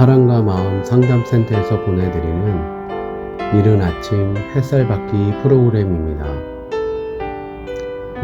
사랑과 마음 상담센터에서 보내드리는 이른 아침 햇살 받기 프로그램입니다.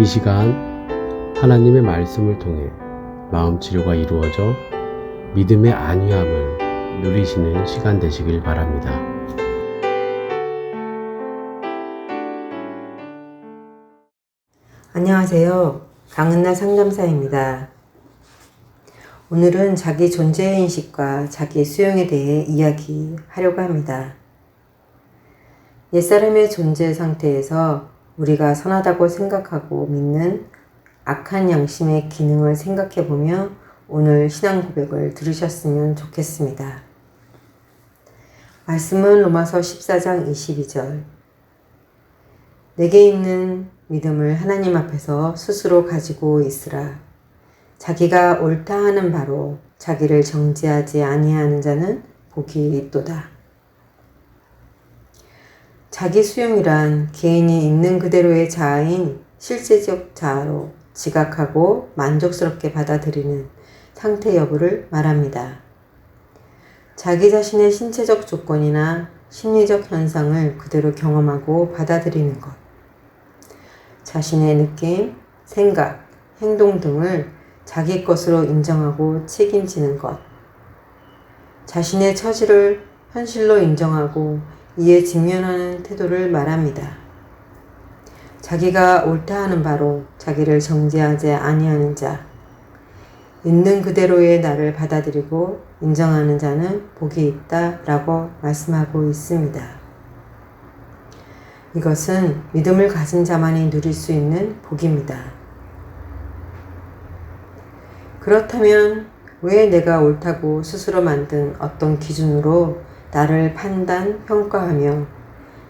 이 시간 하나님의 말씀을 통해 마음 치료가 이루어져 믿음의 안위함을 누리시는 시간 되시길 바랍니다. 안녕하세요. 강은나 상담사입니다. 오늘은 자기 존재인식과 자기 수용에 대해 이야기하려고 합니다. 옛사람의 존재 상태에서 우리가 선하다고 생각하고 믿는 악한 양심의 기능을 생각해 보며 오늘 신앙 고백을 들으셨으면 좋겠습니다. 말씀은 로마서 14장 22절. 내게 있는 믿음을 하나님 앞에서 스스로 가지고 있으라. 자기가 옳다 하는 바로 자기를 정지하지 아니하는 자는 복이 있도다. 자기 수용이란 개인이 있는 그대로의 자아인 실제적 자아로 지각하고 만족스럽게 받아들이는 상태 여부를 말합니다. 자기 자신의 신체적 조건이나 심리적 현상을 그대로 경험하고 받아들이는 것. 자신의 느낌, 생각, 행동 등을 자기 것으로 인정하고 책임지는 것. 자신의 처지를 현실로 인정하고 이에 직면하는 태도를 말합니다. 자기가 옳다 하는 바로 자기를 정죄하지 아니하는 자. 있는 그대로의 나를 받아들이고 인정하는 자는 복이 있다 라고 말씀하고 있습니다. 이것은 믿음을 가진 자만이 누릴 수 있는 복입니다. 그렇다면 왜 내가 옳다고 스스로 만든 어떤 기준으로 나를 판단, 평가하며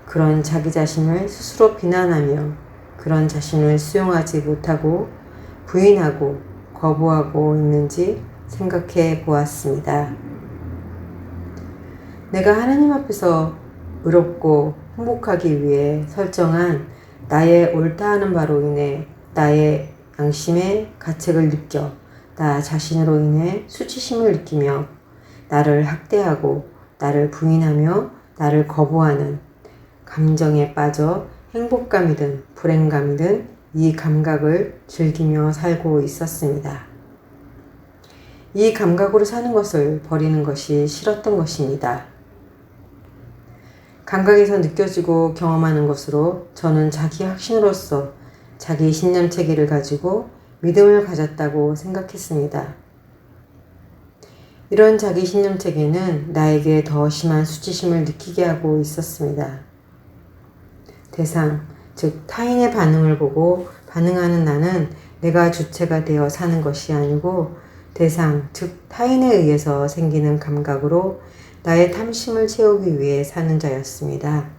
그런 자기 자신을 스스로 비난하며 그런 자신을 수용하지 못하고 부인하고 거부하고 있는지 생각해 보았습니다. 내가 하나님 앞에서 의롭고 행복하기 위해 설정한 나의 옳다 하는 바로 인해 나의 양심의 가책을 느껴 나 자신으로 인해 수치심을 느끼며 나를 학대하고 나를 부인하며 나를 거부하는 감정에 빠져 행복감이든 불행감이든 이 감각을 즐기며 살고 있었습니다. 이 감각으로 사는 것을 버리는 것이 싫었던 것입니다. 감각에서 느껴지고 경험하는 것으로 저는 자기 확신으로서 자기 신념 체계를 가지고 믿음을 가졌다고 생각했습니다. 이런 자기 신념 체계는 나에게 더 심한 수치심을 느끼게 하고 있었습니다. 대상, 즉 타인의 반응을 보고 반응하는 나는 내가 주체가 되어 사는 것이 아니고 대상, 즉 타인에 의해서 생기는 감각으로 나의 탐심을 채우기 위해 사는 자였습니다.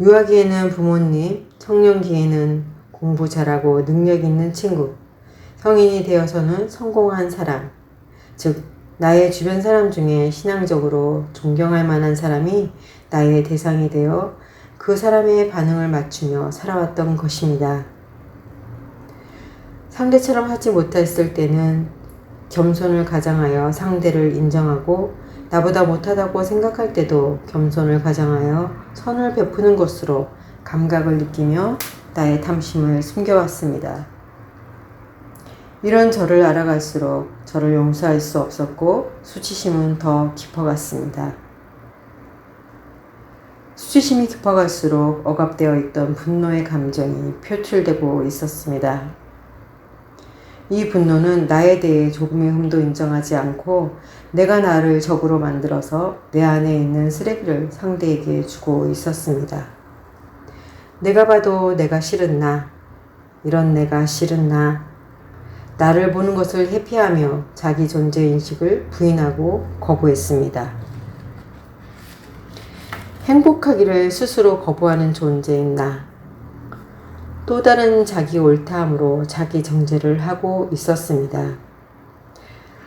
유아기에는 부모님, 청년기에는 공부 잘하고 능력 있는 친구, 성인이 되어서는 성공한 사람, 즉, 나의 주변 사람 중에 신앙적으로 존경할 만한 사람이 나의 대상이 되어 그 사람의 반응을 맞추며 살아왔던 것입니다. 상대처럼 하지 못했을 때는 겸손을 가장하여 상대를 인정하고 나보다 못하다고 생각할 때도 겸손을 가장하여 선을 베푸는 것으로 감각을 느끼며 나의 탐심을 숨겨왔습니다. 이런 저를 알아갈수록 저를 용서할 수 없었고 수치심은 더 깊어갔습니다. 수치심이 깊어갈수록 억압되어 있던 분노의 감정이 표출되고 있었습니다. 이 분노는 나에 대해 조금의 흠도 인정하지 않고 내가 나를 적으로 만들어서 내 안에 있는 쓰레기를 상대에게 주고 있었습니다. 내가 봐도 내가 싫은 나, 이런 내가 싫은 나, 나를 보는 것을 회피하며 자기 존재 인식을 부인하고 거부했습니다. 행복하기를 스스로 거부하는 존재인 나. 또 다른 자기 옳다함으로 자기 정죄를 하고 있었습니다.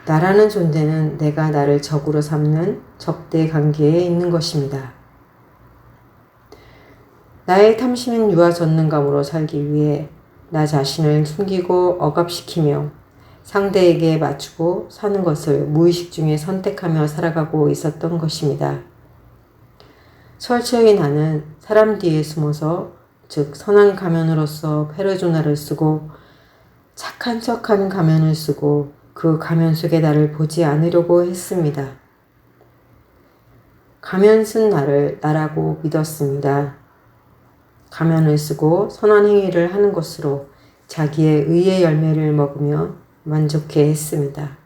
나라는 존재는 내가 나를 적으로 삼는 적대 관계에 있는 것입니다. 나의 탐심인 유아 전능감으로 살기 위해 나 자신을 숨기고 억압시키며 상대에게 맞추고 사는 것을 무의식 중에 선택하며 살아가고 있었던 것입니다. 철저히 나는 사람 뒤에 숨어서 즉 선한 가면으로서 페르조나를 쓰고 착한 척한 가면을 쓰고 그 가면 속에 나를 보지 않으려고 했습니다. 가면 쓴 나를 나라고 믿었습니다. 가면을 쓰고 선한 행위를 하는 것으로 자기의 의의 열매를 먹으며 만족해 했습니다.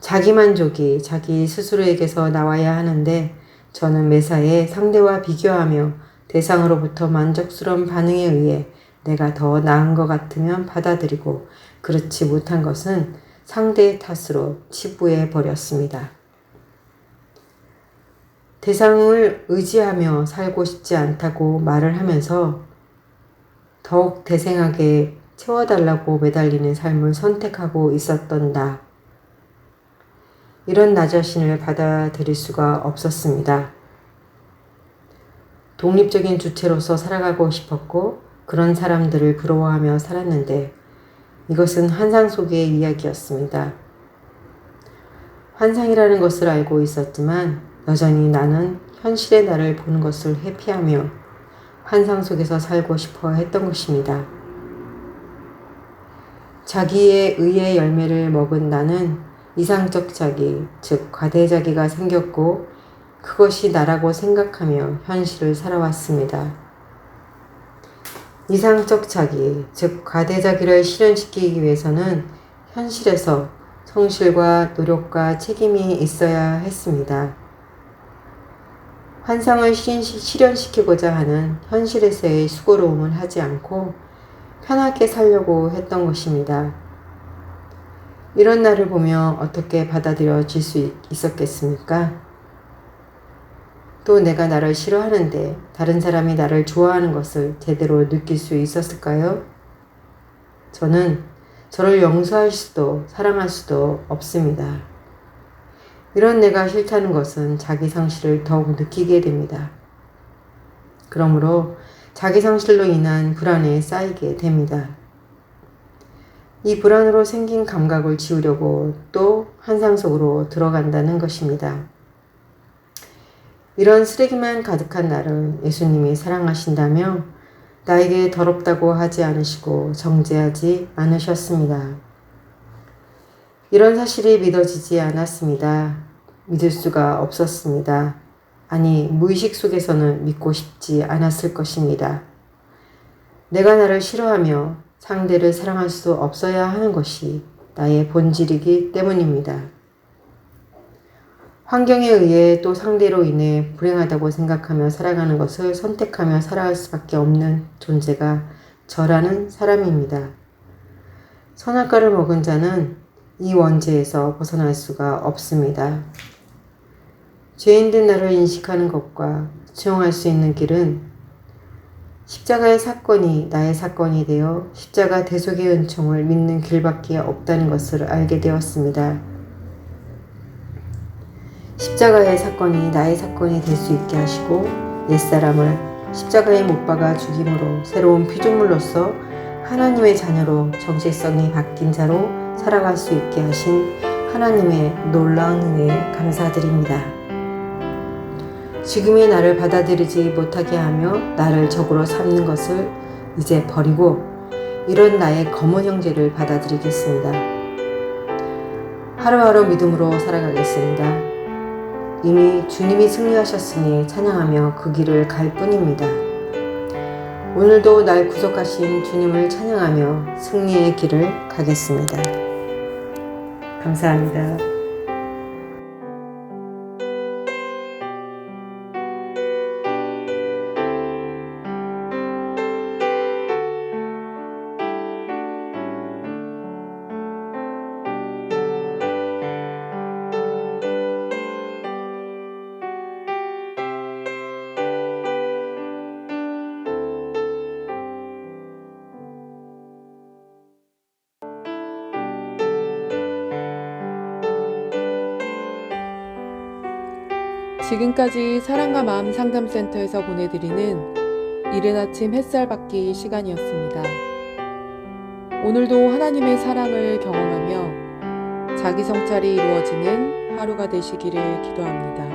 자기 만족이 자기 스스로에게서 나와야 하는데 저는 매사에 상대와 비교하며 대상으로부터 만족스러운 반응에 의해 내가 더 나은 것 같으면 받아들이고 그렇지 못한 것은 상대의 탓으로 치부해 버렸습니다. 대상을 의지하며 살고 싶지 않다고 말을 하면서 더욱 대생하게 채워달라고 매달리는 삶을 선택하고 있었던 나. 이런 나 자신을 받아들일 수가 없었습니다. 독립적인 주체로서 살아가고 싶었고 그런 사람들을 부러워하며 살았는데 이것은 환상 속의 이야기였습니다. 환상이라는 것을 알고 있었지만 여전히 나는 현실의 나를 보는 것을 회피하며 환상 속에서 살고 싶어 했던 것입니다. 자기의 의의 열매를 먹은 나는 이상적 자기, 즉 과대자기가 생겼고 그것이 나라고 생각하며 현실을 살아왔습니다. 이상적 자기, 즉 과대자기를 실현시키기 위해서는 현실에서 성실과 노력과 책임이 있어야 했습니다. 환상을 실현시키고자 하는 현실에서의 수고로움을 하지 않고 편하게 살려고 했던 것입니다. 이런 나를 보며 어떻게 받아들여질 수 있었겠습니까? 또 내가 나를 싫어하는데 다른 사람이 나를 좋아하는 것을 제대로 느낄 수 있었을까요? 저는 저를 용서할 수도 사랑할 수도 없습니다. 이런 내가 싫다는 것은 자기 상실을 더욱 느끼게 됩니다. 그러므로 자기 상실로 인한 불안에 쌓이게 됩니다. 이 불안으로 생긴 감각을 지우려고 또 환상 속으로 들어간다는 것입니다. 이런 쓰레기만 가득한 나를 예수님이 사랑하신다며 나에게 더럽다고 하지 않으시고 정죄하지 않으셨습니다. 이런 사실이 믿어지지 않았습니다. 믿을 수가 없었습니다. 아니, 무의식 속에서는 믿고 싶지 않았을 것입니다. 내가 나를 싫어하며 상대를 사랑할 수 없어야 하는 것이 나의 본질이기 때문입니다. 환경에 의해 또 상대로 인해 불행하다고 생각하며 살아가는 것을 선택하며 살아갈 수밖에 없는 존재가 저라는 사람입니다. 선악과를 먹은 자는 이 원죄에서 벗어날 수가 없습니다. 죄인 된 나를 인식하는 것과 수용할 수 있는 길은 십자가의 사건이 나의 사건이 되어 십자가 대속의 은총을 믿는 길밖에 없다는 것을 알게 되었습니다. 십자가의 사건이 나의 사건이 될 수 있게 하시고 옛사람을 십자가에 못 박아 죽임으로 새로운 피조물로서 하나님의 자녀로 정체성이 바뀐 자로 살아갈 수 있게 하신 하나님의 놀라운 은혜에 감사드립니다. 지금의 나를 받아들이지 못하게 하며 나를 적으로 삼는 것을 이제 버리고 이런 나의 검은 형제를 받아들이겠습니다. 하루하루 믿음으로 살아가겠습니다. 이미 주님이 승리하셨으니 찬양하며 그 길을 갈 뿐입니다. 오늘도 날 구속하신 주님을 찬양하며 승리의 길을 가겠습니다. 감사합니다. 지금까지 사랑과 마음 상담센터에서 보내드리는 이른 아침 햇살 받기 시간이었습니다. 오늘도 하나님의 사랑을 경험하며 자기 성찰이 이루어지는 하루가 되시기를 기도합니다.